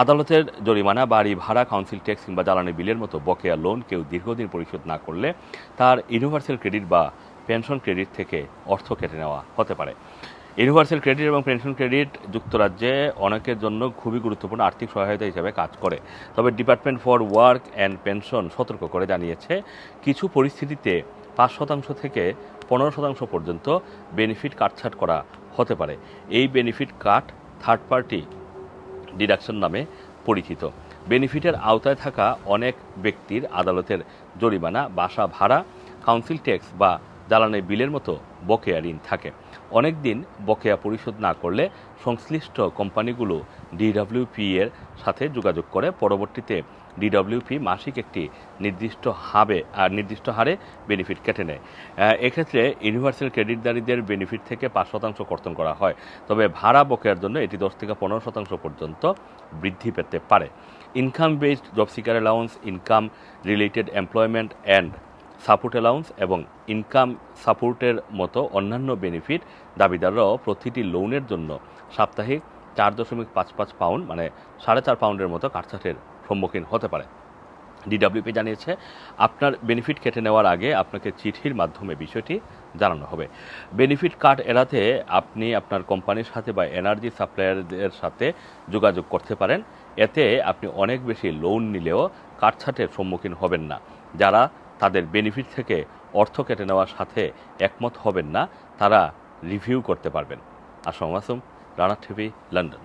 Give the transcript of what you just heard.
আদালতের জরিমানা, বাড়ি ভাড়া, কাউন্সিল ট্যাক্স কিংবা জ্বালানি বিলের মতো বকেয়া লোন কেউ দীর্ঘদিন পরিশোধ না করলে তার ইউনিভার্সাল ক্রেডিট বা পেনশন ক্রেডিট থেকে অর্থ কেটে নেওয়া হতে পারে। ইউনিভার্সাল ক্রেডিট এবং পেনশন ক্রেডিট যুক্তরাজ্যে অনেকের জন্য খুবই গুরুত্বপূর্ণ আর্থিক সহায়তা হিসেবে কাজ করে। তবে department for work and pension সতর্ক করে জানিয়েছে, কিছু পরিস্থিতিতে পাঁচ শতাংশ থেকে পনেরো শতাংশ পর্যন্ত বেনিফিট কাটছাট করা হতে পারে। এই benefit cut third party deduction নামে পরিচিত। বেনিফিটের আওতায় থাকা অনেক ব্যক্তির আদালতের জরিমানা, বাসা ভাড়া, কাউন্সিল ট্যাক্স বা জ্বালানি বিলের মতো বকেয়া ঋণ থাকে। অনেক দিন বকেয়া পরিশোধ না করলে সংশ্লিষ্ট কোম্পানিগুলো ডিডব্লিউপি এর সাথে যোগাযোগ করে। পরবর্তীতে ডিডব্লিউপি মাসিক একটি নির্দিষ্ট হাবে আর নির্দিষ্ট হারে বেনিফিট কেটে নেয়। এক্ষেত্রে ইউনিভার্সাল ক্রেডিটদারীদের বেনিফিট থেকে পাঁচ শতাংশ কর্তন করা হয়। তবে ভাড়া বকেয়ার জন্য এটি দশ থেকে পনেরো শতাংশ পর্যন্ত বৃদ্ধি পেতে পারে। Income based job seeker allowance income related employment and support allowance এবং ইনকাম সাপোর্টের মতো অন্যান্য বেনিফিট দাবিদাররাও প্রতিটি লোনের জন্য সাপ্তাহিক চার দশমিক পাঁচ পাঁচ পাউন্ড মানে সাড়ে চার পাউন্ডের মতো কাটছাটের সম্মুখীন হতে পারে। ডিডব্লিউপি জানিয়েছে, আপনার বেনিফিট কেটে নেওয়ার আগে আপনাকে চিঠির মাধ্যমে বিষয়টি জানানো হবে। বেনিফিট কার্ড এড়াতে আপনি আপনার কোম্পানির সাথে বা এনার্জি সাপ্লায়ারদের সাথে যোগাযোগ করতে পারেন। এতে আপনি অনেক বেশি লোন নিলেও কাটছাটের সম্মুখীন হবেন না। যারা তাদের বেনিফিট থেকে অর্থ কেটে নেওয়ার সাথে একমত হবেন না, তারা রিভিউ করতে পারবেন। Assam Assam Rana TV, London.